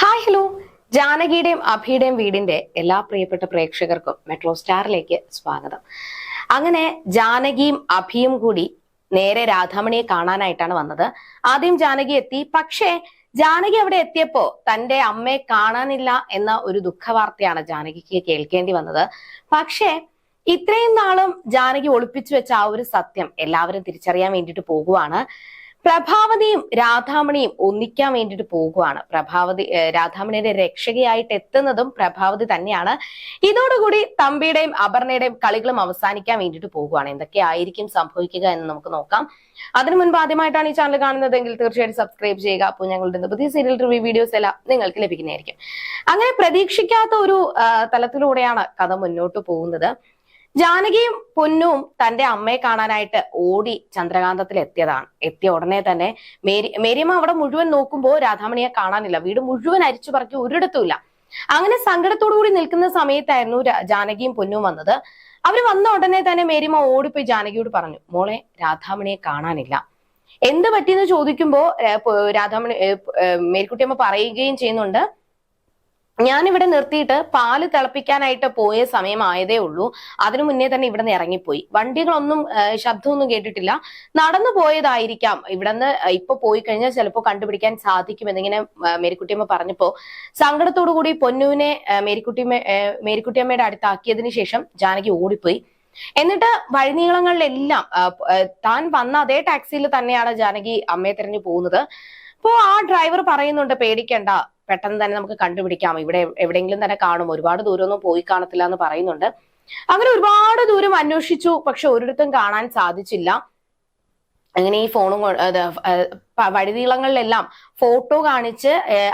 Hi hello. ജാനകിയുടെയും അഭിയുടെയും വീടിന്റെ എല്ലാ പ്രിയപ്പെട്ട പ്രേക്ഷകർക്കും മെട്രോ സ്റ്റാറിലേക്ക് സ്വാഗതം. അങ്ങനെ ജാനകിയും അഭിയും കൂടി നേരെ രാധാമണിയെ കാണാനായിട്ടാണ് വന്നത്. ആദ്യം ജാനകി എത്തി. പക്ഷേ ജാനകി അവിടെ എത്തിയപ്പോ തന്റെ അമ്മയെ കാണാനില്ല എന്ന ഒരു ദുഃഖവാർത്തയാണ് ജാനകിക്ക് കേൾക്കേണ്ടി വന്നത്. പക്ഷേ ഇത്രയും നാളും ജാനകി ഒളിപ്പിച്ചു വെച്ച ആ ഒരു സത്യം എല്ലാവരും തിരിച്ചറിയാൻ വേണ്ടിയിട്ട് പോകുവാണ്. പ്രഭാവതിയും രാധാമണിയും ഒന്നിക്കാൻ വേണ്ടിയിട്ട് പോകുവാണ്. പ്രഭാവതി രാധാമണിയുടെ രക്ഷകയായിട്ട് എത്തുന്നതും പ്രഭാവതി തന്നെയാണ്. ഇതോടുകൂടി തമ്പിയുടെയും അപർണയുടെയും കളികളും അവസാനിക്കാൻ വേണ്ടിയിട്ട് പോകുവാണ്. എന്തൊക്കെയായിരിക്കും സംഭവിക്കുക എന്ന് നമുക്ക് നോക്കാം. അതിനു മുൻപ് ആദ്യമായിട്ടാണ് ഈ ചാനൽ കാണുന്നതെങ്കിൽ തീർച്ചയായിട്ടും സബ്സ്ക്രൈബ് ചെയ്യുക. അപ്പോൾ ഞങ്ങളുടെ പുതിയ സീരിയൽ റിവ്യൂ വീഡിയോസ് എല്ലാം നിങ്ങൾക്ക് ലഭിക്കുന്നതായിരിക്കും. അങ്ങനെ പ്രതീക്ഷിക്കാത്ത ഒരു തലത്തിലൂടെയാണ് കഥ മുന്നോട്ട് പോകുന്നത്. ജാനകിയും പൊന്നും തന്റെ അമ്മയെ കാണാനായിട്ട് ഓടി ചന്ദ്രകാന്തത്തിൽ എത്തിയതാണ് എത്തിയ ഉടനെ തന്നെ മേരി മേരിയമ്മ അവിടെ മുഴുവൻ നോക്കുമ്പോൾ രാധാമണിയെ കാണാനില്ല. വീട് മുഴുവൻ അരിച്ചു പറക്കി ഒരിടത്തുമില്ല. അങ്ങനെ സങ്കടത്തോടു കൂടി നിൽക്കുന്ന സമയത്തായിരുന്നു ജാനകിയും പൊന്നും വന്നത്. അവർ വന്ന ഉടനെ തന്നെ മേരിയമ്മ ഓടിപ്പോയി ജാനകിയോട് പറഞ്ഞു മോളെ രാധാമണിയെ കാണാനില്ല. എന്ത് പറ്റിയെന്ന് ചോദിക്കുമ്പോ രാധാമണി മേരിക്കുട്ടിയമ്മ പറയുകയും ചെയ്യുന്നുണ്ട്. ഞാനിവിടെ നിർത്തിയിട്ട് പാൽ തിളപ്പിക്കാനായിട്ട് പോയ സമയമായതേ ഉള്ളൂ. അതിനു മുന്നേ തന്നെ ഇവിടെ നിന്ന് ഇറങ്ങിപ്പോയി. വണ്ടികളൊന്നും ശബ്ദമൊന്നും കേട്ടിട്ടില്ല. നടന്നു പോയതായിരിക്കാം. ഇവിടെ നിന്ന് ഇപ്പൊ പോയി കഴിഞ്ഞാൽ ചിലപ്പോൾ കണ്ടുപിടിക്കാൻ സാധിക്കും എന്നിങ്ങനെ മേരിക്കുട്ടിയമ്മ പറഞ്ഞപ്പോ സങ്കടത്തോടു കൂടി പൊന്നുവിനെ മേരിക്കുട്ടിയമ്മ മേരിക്കുട്ടിയമ്മയുടെ അടുത്താക്കിയതിനു ശേഷം ജാനകി ഓടിപ്പോയി. എന്നിട്ട് വഴിനീളങ്ങളിലെല്ലാം താൻ വന്ന അതേ ടാക്സിയിൽ തന്നെയാണ് ജാനകി അമ്മയെ തിരഞ്ഞു പോകുന്നത്. അപ്പോ ആ ഡ്രൈവർ പറയുന്നുണ്ട് പേടിക്കണ്ട പെട്ടെന്ന് തന്നെ നമുക്ക് കണ്ടുപിടിക്കാം. ഇവിടെ എവിടെയെങ്കിലും തന്നെ കാണും. ഒരുപാട് ദൂരമൊന്നും പോയി കാണത്തില്ല എന്ന് പറയുന്നുണ്ട്. അങ്ങനെ ഒരുപാട് ദൂരം അന്വേഷിച്ചു. പക്ഷെ ഒരിടത്തും കാണാൻ സാധിച്ചില്ല. അങ്ങനെ ഈ ഫോണും വഴിതീളങ്ങളിലെല്ലാം ഫോട്ടോ കാണിച്ച്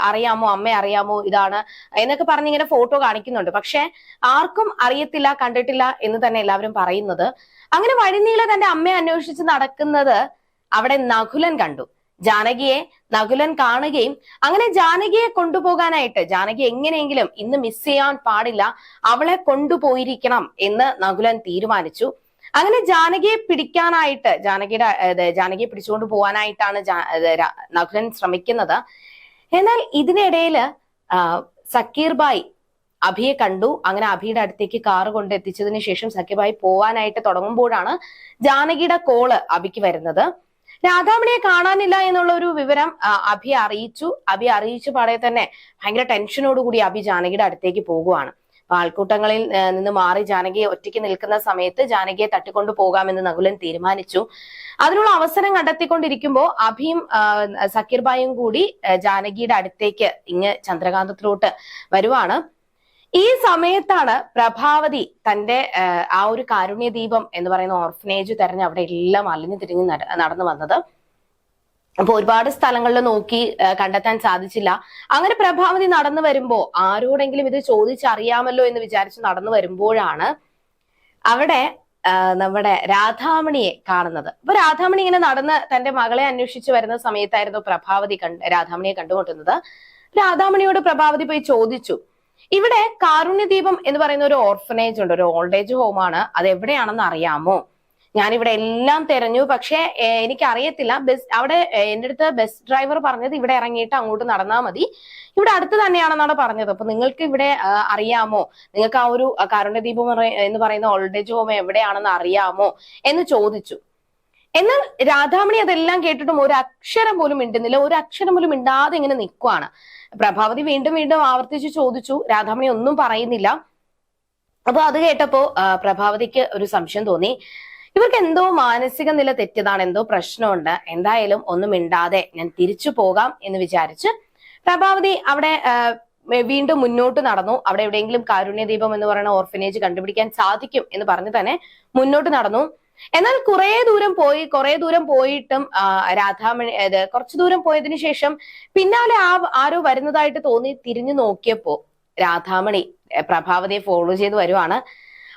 അറിയാമോ അമ്മ അറിയാമോ ഇതാണ് എന്നൊക്കെ പറഞ്ഞ് ഇങ്ങനെ ഫോട്ടോ കാണിക്കുന്നുണ്ട്. പക്ഷെ ആർക്കും അറിയത്തില്ല കണ്ടിട്ടില്ല എന്ന് തന്നെ എല്ലാവരും പറയുന്നത്. അങ്ങനെ വഴിനീള തന്റെ അമ്മയെ അന്വേഷിച്ച് നടക്കുന്നത് അവിടെ നകുലൻ കണ്ടു. ജാനകിയെ നകുലൻ കാണുകയും അങ്ങനെ ജാനകിയെ കൊണ്ടുപോകാനായിട്ട് ജാനകി എങ്ങനെയെങ്കിലും ഇന്ന് മിസ് ചെയ്യാൻ പാടില്ല അവളെ കൊണ്ടുപോയിരിക്കണം എന്ന് നകുലൻ തീരുമാനിച്ചു. അങ്ങനെ ജാനകിയെ പിടിക്കാനായിട്ട് ജാനകിയുടെ ജാനകിയെ പിടിച്ചുകൊണ്ട് പോകാനായിട്ടാണ് നകുലൻ ശ്രമിക്കുന്നത്. എന്നാൽ ഇതിനിടയിൽ സക്കീർ ബായ് അഭിയെ കണ്ടു. അങ്ങനെ അഭിയുടെ അടുത്തേക്ക് കാറ് കൊണ്ട് എത്തിച്ചതിന് ശേഷം ബായ് പോവാനായിട്ട് തുടങ്ങുമ്പോഴാണ് ജാനകിയുടെ കോൾ അഭിക്ക് വരുന്നത്. രാധാമണിയെ കാണാനില്ല എന്നുള്ള ഒരു വിവരം അഭി അറിയിച്ചു. അഭി അറിയിച്ചു പാടെ തന്നെ ഭയങ്കര ടെൻഷനോടുകൂടി അഭി ജാനകിയുടെ അടുത്തേക്ക് പോകുവാണ്. ആൾക്കൂട്ടങ്ങളിൽ നിന്ന് മാറി ജാനകിയെ ഒറ്റയ്ക്ക് നിൽക്കുന്ന സമയത്ത് ജാനകിയെ തട്ടിക്കൊണ്ടു പോകാമെന്ന് നകുലൻ തീരുമാനിച്ചു. അതിനുള്ള അവസരം കണ്ടെത്തിക്കൊണ്ടിരിക്കുമ്പോൾ അഭിയും സക്കീർബായും സക്കീർ ബായും കൂടി ജാനകിയുടെ അടുത്തേക്ക് ഇങ്ങ് ചന്ദ്രകാന്തത്തിലോട്ട് വരുവാണ്. ഈ സമയത്താണ് പ്രഭാവതി തന്റെ ആ, ഒരു കാരുണ്യ ദീപം എന്ന് പറയുന്ന ഓർഫനേജ് തെരഞ്ഞ് അവിടെ എല്ലാം അലിഞ്ഞു തിരിഞ്ഞ് നടന്നു വന്നത്. അപ്പൊ ഒരുപാട് സ്ഥലങ്ങളിൽ നോക്കി കണ്ടെത്താൻ സാധിച്ചില്ല. അങ്ങനെ പ്രഭാവതി നടന്നു വരുമ്പോ ആരോടെങ്കിലും ഇത് ചോദിച്ചറിയാമല്ലോ എന്ന് വിചാരിച്ച് നടന്നു വരുമ്പോഴാണ് അവിടെ നമ്മുടെ രാധാമണിയെ കാണുന്നത്. അപ്പൊ രാധാമണി ഇങ്ങനെ നടന്ന് തന്റെ മകളെ അന്വേഷിച്ച് വരുന്ന സമയത്തായിരുന്നു പ്രഭാവതി കണ്ട് രാധാമണിയെ കണ്ടുമുട്ടുന്നത്. രാധാമണിയോട് പ്രഭാവതി പോയി ചോദിച്ചു. ഇവിടെ കാരുണ്യദീപം എന്ന് പറയുന്ന ഒരു ഓർഫനേജ് ഉണ്ട്. ഒരു ഓൾഡ് ഏജ് ഹോമാണ് അത് എവിടെയാണെന്ന് അറിയാമോ? ഞാൻ ഇവിടെ എല്ലാം തെരഞ്ഞു. പക്ഷെ എനിക്ക് അറിയത്തില്ല ബസ് അവിടെ എന്റെ അടുത്ത് ബസ് ഡ്രൈവർ പറഞ്ഞത് ഇവിടെ ഇറങ്ങിയിട്ട് അങ്ങോട്ട് നടന്നാൽ മതി. ഇവിടെ അടുത്ത് തന്നെയാണെന്നാണ് പറഞ്ഞത്. അപ്പൊ നിങ്ങൾക്ക് ഇവിടെ അറിയാമോ? നിങ്ങൾക്ക് ആ ഒരു കാരുണ്യദീപം എന്ന് പറയുന്ന ഓൾഡ് ഏജ് ഹോം എവിടെയാണെന്ന് അറിയാമോ? എന്ന് ചോദിച്ചു. എന്നാൽ രാധാമണി അതെല്ലാം കേട്ടിട്ടും ഒരു അക്ഷരം പോലും മിണ്ടുന്നില്ല. ഒരു അക്ഷരം പോലും മിണ്ടാതെ ഇങ്ങനെ നിൽക്കുവാണ്. പ്രഭാവതി വീണ്ടും വീണ്ടും ആവർത്തിച്ച് ചോദിച്ചു. രാധാമണി ഒന്നും പറയുന്നില്ല. അപ്പൊ അത് കേട്ടപ്പോ പ്രഭാവതിക്ക് ഒരു സംശയം തോന്നി. ഇവർക്ക് എന്തോ മാനസിക നില തെറ്റിയതാണ് എന്തോ പ്രശ്നമുണ്ട്. എന്തായാലും ഒന്നും മിണ്ടാതെ ഞാൻ തിരിച്ചു പോകാം എന്ന് വിചാരിച്ച് പ്രഭാവതി അവിടെ വീണ്ടും മുന്നോട്ട് നടന്നു. അവിടെ എവിടെയെങ്കിലും കാരുണ്യദീപം എന്ന് പറയുന്ന ഓർഫനേജ് കണ്ടുപിടിക്കാൻ സാധിക്കും എന്ന് പറഞ്ഞു തന്നെ മുന്നോട്ട് നടന്നു. എന്നാൽ കുറെ ദൂരം പോയി കുറെ ദൂരം പോയിട്ടും രാധാമണി അത് കുറച്ചു ദൂരം പോയതിനു ശേഷം പിന്നാലെ ആ ആരോ വരുന്നതായിട്ട് തോന്നി തിരിഞ്ഞു നോക്കിയപ്പോ രാധാമണി പ്രഭാവതിയെ ഫോളോ ചെയ്ത് വരുവാണ്.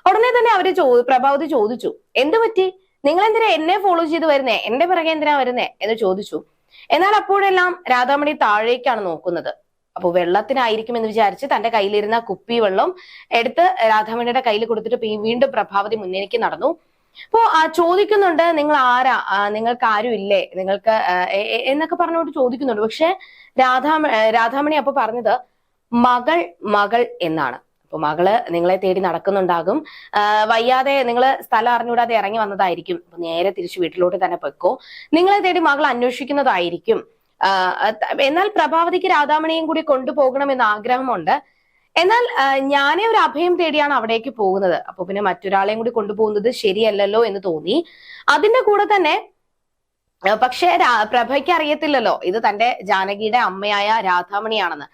ഉടനെ തന്നെ അവർ ചോ പ്രഭാവതി ചോദിച്ചു എന്ത് പറ്റി? നിങ്ങൾ എന്തിനാ എന്നെ ഫോളോ ചെയ്ത് വരുന്നേ? എന്റെ പിറകെ എന്തിനാ വരുന്നേ? എന്ന് ചോദിച്ചു. എന്നാൽ അപ്പോഴെല്ലാം രാധാമണി താഴേക്കാണ് നോക്കുന്നത്. അപ്പൊ വെള്ളത്തിനായിരിക്കും എന്ന് വിചാരിച്ച് തന്റെ കയ്യിലിരുന്ന കുപ്പി വെള്ളം എടുത്ത് രാധാമണിയുടെ കയ്യിൽ കൊടുത്തിട്ട് വീണ്ടും പ്രഭാവതി മുന്നിലേക്ക് നടന്നു. അപ്പോ ചോദിക്കുന്നുണ്ട് നിങ്ങൾ ആരാ? നിങ്ങൾക്ക് ആരും ഇല്ലേ? നിങ്ങൾക്ക് എന്നൊക്കെ പറഞ്ഞുകൊണ്ട് ചോദിക്കുന്നുണ്ട്. പക്ഷെ രാധാമ രാധാമണി അപ്പൊ പറഞ്ഞത് മകൾ മകൾ എന്നാണ്. അപ്പൊ മകൾ നിങ്ങളെ തേടി നടക്കുന്നുണ്ടാകും. വയ്യാതെ നിങ്ങൾ സ്ഥലം അറിഞ്ഞുകൂടാതെ ഇറങ്ങി വന്നതായിരിക്കും. അപ്പൊ നേരെ തിരിച്ചു വീട്ടിലോട്ട് തന്നെ പൊയ്ക്കോ. നിങ്ങളെ തേടി മകൾ അന്വേഷിക്കുന്നതായിരിക്കും. എന്നാൽ പ്രഭാവതിക്ക് രാധാമണിയും കൂടി കൊണ്ടുപോകണമെന്ന് ആഗ്രഹമുണ്ട്. എന്നാൽ ഞാനേ ഒരു അഭയം തേടിയാണ് അവിടേക്ക് പോകുന്നത്. അപ്പൊ പിന്നെ മറ്റൊരാളെയും കൂടി കൊണ്ടുപോകുന്നത് ശരിയല്ലല്ലോ എന്ന് തോന്നി. അതിന്റെ കൂടെ തന്നെ പക്ഷെ പ്രഭയ്ക്ക് അറിയത്തില്ലല്ലോ. ഇത് തന്റെ ജാനകിയുടെ അമ്മയായ രാധാമണിയാണെന്ന്.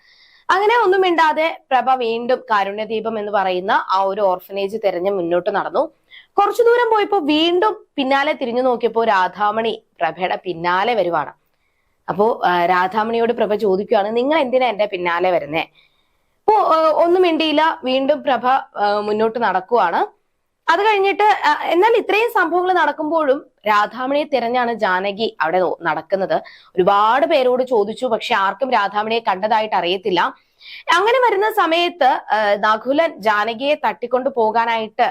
അങ്ങനെ ഒന്നും മിണ്ടാതെ പ്രഭ വീണ്ടും കാരുണ്യദീപം എന്ന് പറയുന്ന ആ ഒരു ഓർഫനേജ് തിരഞ്ഞ് മുന്നോട്ട് നടന്നു. കുറച്ചു ദൂരം പോയപ്പോ വീണ്ടും പിന്നാലെ തിരിഞ്ഞു നോക്കിയപ്പോ രാധാമണി പ്രഭയുടെ പിന്നാലെ വരുവാണ്. അപ്പോ രാധാമണിയോട് പ്രഭ ചോദിക്കുകയാണ് നിങ്ങൾ എന്തിനാ എന്റെ പിന്നാലെ വരുന്നേ? അപ്പോ ഒന്നും മിണ്ടിയില്ല. വീണ്ടും പ്രഭ മുന്നോട്ട് നടക്കുവാണ്. അത് കഴിഞ്ഞിട്ട് എന്നാൽ ഇത്രയും സംഭവങ്ങൾ നടക്കുമ്പോഴും രാധാമണിയെ തിരഞ്ഞാണ് ജാനകി അവിടെ നടക്കുന്നത്. ഒരുപാട് പേരോട് ചോദിച്ചു പക്ഷെ ആർക്കും രാധാമണിയെ കണ്ടതായിട്ട് അറിയത്തില്ല. അങ്ങനെ വരുന്ന സമയത്ത് നഖുലൻ ജാനകിയെ തട്ടിക്കൊണ്ട് പോകാനായിട്ട്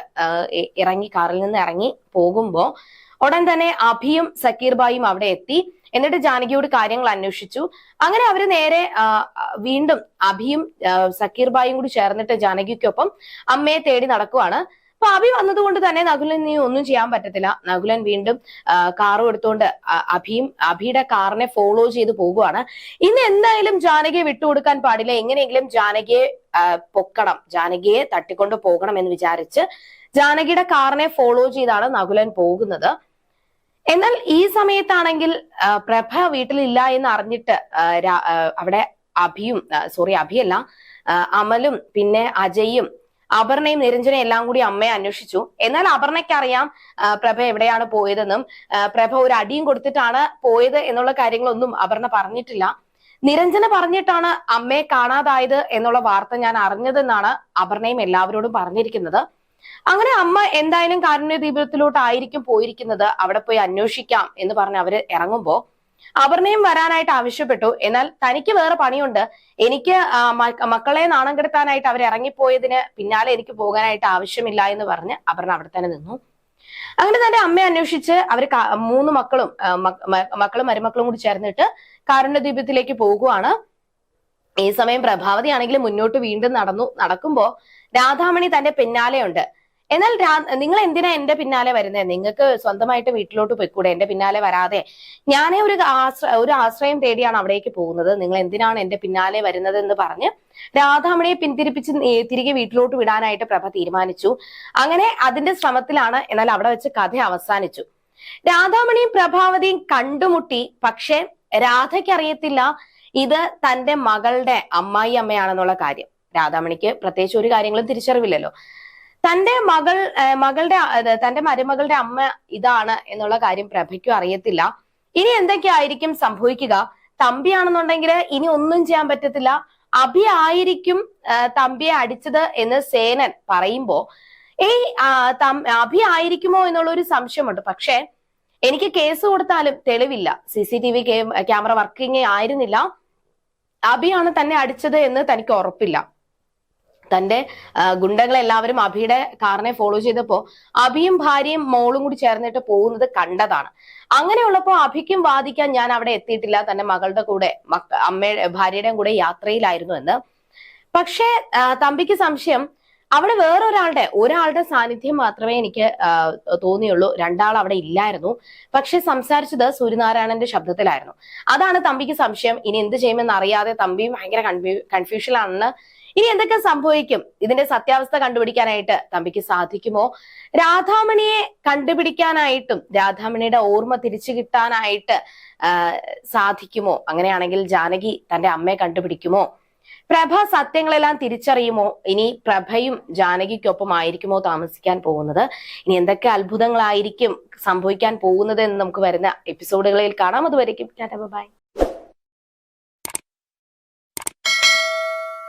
ഇറങ്ങി കാറിൽ നിന്ന് ഇറങ്ങി പോകുമ്പോ ഉടൻ തന്നെ അഭിയും സക്കീർ ബായും അവിടെ എത്തി. എന്നിട്ട് ജാനകിയോട് കാര്യങ്ങൾ അന്വേഷിച്ചു. അങ്ങനെ അവർ നേരെ വീണ്ടും അഭിയും സക്കീർബായും സക്കീർ ബായും കൂടി ചേർന്നിട്ട് ജാനകിക്കൊപ്പം അമ്മയെ തേടി നടക്കുവാണ്. അപ്പൊ അഭി വന്നതുകൊണ്ട് തന്നെ നകുലൻ ഒന്നും ചെയ്യാൻ പറ്റത്തില്ല. നകുലൻ വീണ്ടും കാറും എടുത്തുകൊണ്ട് അഭിയും അഭിയുടെ കാറിനെ ഫോളോ ചെയ്ത് പോകുവാണ്. ഇന്ന് എന്തായാലും ജാനകിയെ വിട്ടുകൊടുക്കാൻ പാടില്ല. എങ്ങനെയെങ്കിലും ജാനകിയെ പൊക്കണം. ജാനകിയെ തട്ടിക്കൊണ്ട് പോകണം എന്ന് വിചാരിച്ച് ജാനകിയുടെ കാറിനെ ഫോളോ ചെയ്താണ് നകുലൻ പോകുന്നത്. എന്നാൽ ഈ സമയത്താണെങ്കിൽ പ്രഭ വീട്ടിലില്ല എന്ന് അറിഞ്ഞിട്ട് അവിടെ അഭിയും സോറി അഭിയല്ല അമലും പിന്നെ അജയും അപർണയും നിരഞ്ജനയും എല്ലാം കൂടി അമ്മയെ അന്വേഷിച്ചു. എന്നാൽ അപർണയ്ക്ക് അറിയാം പ്രഭ എവിടെയാണ് പോയതെന്നും പ്രഭ ഒരു അടിയും കൊടുത്തിട്ടാണ് പോയത് എന്നുള്ള കാര്യങ്ങളൊന്നും അപർണ പറഞ്ഞിട്ടില്ല. നിരഞ്ജന പറഞ്ഞിട്ടാണ് അമ്മയെ കാണാതായത് എന്നുള്ള വാർത്ത ഞാൻ അറിഞ്ഞതെന്നാണ് അപർണയും എല്ലാവരോടും പറഞ്ഞിരിക്കുന്നത്. അങ്ങനെ അമ്മ എന്തായാലും കാരുണ്യ ദീപത്തിലോട്ടായിരിക്കും പോയിരിക്കുന്നത്. അവിടെ പോയി അന്വേഷിക്കാം എന്ന് പറഞ്ഞ് അവർ ഇറങ്ങുമ്പോ അപർണയും വരാനായിട്ട് ആവശ്യപ്പെട്ടു. എന്നാൽ തനിക്ക് വേറെ പണിയുണ്ട്. എനിക്ക് മക്കളെ നാണം കെടുത്താനായിട്ട് അവർ ഇറങ്ങിപ്പോയതിന് പിന്നാലെ എനിക്ക് പോകാനായിട്ട് ആവശ്യമില്ല എന്ന് പറഞ്ഞ് അപർണ അവിടെ തന്നെ നിന്നു. അങ്ങനെ തന്റെ അമ്മയെ അന്വേഷിച്ച് അവർ മൂന്ന് മക്കളും മക്കളും മരുമക്കളും കൂടി ചേർന്നിട്ട് കാരുണ്യദ്വീപത്തിലേക്ക് പോകുവാണ്. ഈ സമയം പ്രഭാവതി ആണെങ്കിൽ മുന്നോട്ട് വീണ്ടും നടന്നു. നടക്കുമ്പോ രാധാമണി തന്റെ പിന്നാലെയുണ്ട്. എന്നാൽ നിങ്ങൾ എന്തിനാ എന്റെ പിന്നാലെ വരുന്നത് നിങ്ങൾക്ക് സ്വന്തമായിട്ട് വീട്ടിലോട്ട് പോയിക്കൂടെ? എന്റെ പിന്നാലെ വരാതെ. ഞാനേ ഒരു ഒരു ആശ്രയം തേടിയാണ് അവിടേക്ക് പോകുന്നത്. നിങ്ങൾ എന്തിനാണ് എന്റെ പിന്നാലെ വരുന്നത് എന്ന് പറഞ്ഞ് രാധാമണിയെ പിന്തിരിപ്പിച്ച് തിരികെ വീട്ടിലോട്ട് വിടാനായിട്ട് പ്രഭ തീരുമാനിച്ചു. അങ്ങനെ അതിന്റെ ശ്രമത്തിലാണ് എന്നാൽ അവിടെ വെച്ച് കഥ അവസാനിച്ചു. രാധാമണിയും പ്രഭാവതിയും കണ്ടുമുട്ടി. പക്ഷെ രാധയ്ക്ക് അറിയത്തില്ല ഇത് തന്റെ മകളുടെ അമ്മായി അമ്മയാണെന്നുള്ള കാര്യം. രാധാമണിക്ക് പ്രത്യേകിച്ച് ഒരു കാര്യങ്ങളും തിരിച്ചറിവില്ലല്ലോ. തന്റെ മകൾ മകളുടെ തന്റെ മരുമകളുടെ അമ്മ ഇതാണ് എന്നുള്ള കാര്യം പ്രഭയ്ക്കും അറിയത്തില്ല. ഇനി എന്തൊക്കെയായിരിക്കും സംഭവിക്കുക? തമ്പിയാണെന്നുണ്ടെങ്കിൽ ഇനി ഒന്നും ചെയ്യാൻ പറ്റത്തില്ല. അഭി ആയിരിക്കും തമ്പിയെ അടിച്ചത് എന്ന് സേനൻ പറയുമ്പോ ഈ അഭി ആയിരിക്കുമോ എന്നുള്ള ഒരു സംശയമുണ്ട്. പക്ഷേ എനിക്ക് കേസ് കൊടുത്താലും തെളിവില്ല. C C T V camera working ആയിരുന്നില്ല. അഭിയാണ് തന്നെ അടിച്ചത് എന്ന് തനിക്ക് ഉറപ്പില്ല. തന്റെ ഗുണ്ടകളെല്ലാവരും അഭിയുടെ കാറിനെ ഫോളോ ചെയ്തപ്പോ അഭിയും ഭാര്യയും മോളും കൂടി ചേർന്നിട്ട് പോകുന്നത് കണ്ടതാണ്. അങ്ങനെയുള്ളപ്പോ അഭിക്കും വാദിക്കാൻ ഞാൻ അവിടെ എത്തിയിട്ടില്ല. തന്റെ മകളുടെ കൂടെ അമ്മയുടെ ഭാര്യയുടെയും കൂടെ യാത്രയിലായിരുന്നു എന്ന്. പക്ഷേ തമ്പിക്ക് സംശയം അവിടെ വേറൊരാളുടെ ഒരാളുടെ സാന്നിധ്യം മാത്രമേ എനിക്ക് തോന്നിയുള്ളൂ. രണ്ടാൾ അവിടെ ഇല്ലായിരുന്നു. പക്ഷെ സംസാരിച്ചത് സൂര്യനാരായണന്റെ ശബ്ദത്തിലായിരുന്നു. അതാണ് തമ്പിക്ക് സംശയം. ഇനി എന്ത് ചെയ്യുമെന്ന് അറിയാതെ തമ്പി ഭയങ്കര കൺഫ്യൂ കൺഫ്യൂഷനിലാണെന്ന് ഇനി എന്തൊക്കെ സംഭവിക്കും? ഇതിന്റെ സത്യാവസ്ഥ കണ്ടുപിടിക്കാനായിട്ട് തമ്പിക്ക് സാധിക്കുമോ? രാധാമണിയെ കണ്ടുപിടിക്കാനായിട്ടും രാധാമണിയുടെ ഓർമ്മ തിരിച്ചു കിട്ടാനായിട്ട് സാധിക്കുമോ? അങ്ങനെയാണെങ്കിൽ ജാനകി തന്റെ അമ്മയെ കണ്ടുപിടിക്കുമോ? പ്രഭ സത്യങ്ങളെല്ലാം തിരിച്ചറിയുമോ? ഇനി പ്രഭയും ജാനകിക്കൊപ്പം ആയിരിക്കുമോ താമസിക്കാൻ പോകുന്നത്? ഇനി എന്തൊക്കെ അത്ഭുതങ്ങളായിരിക്കും സംഭവിക്കാൻ പോകുന്നത് എന്ന് നമുക്ക് വരുന്ന എപ്പിസോഡുകളിൽ കാണാം. അതുവരയ്ക്കും ബൈ.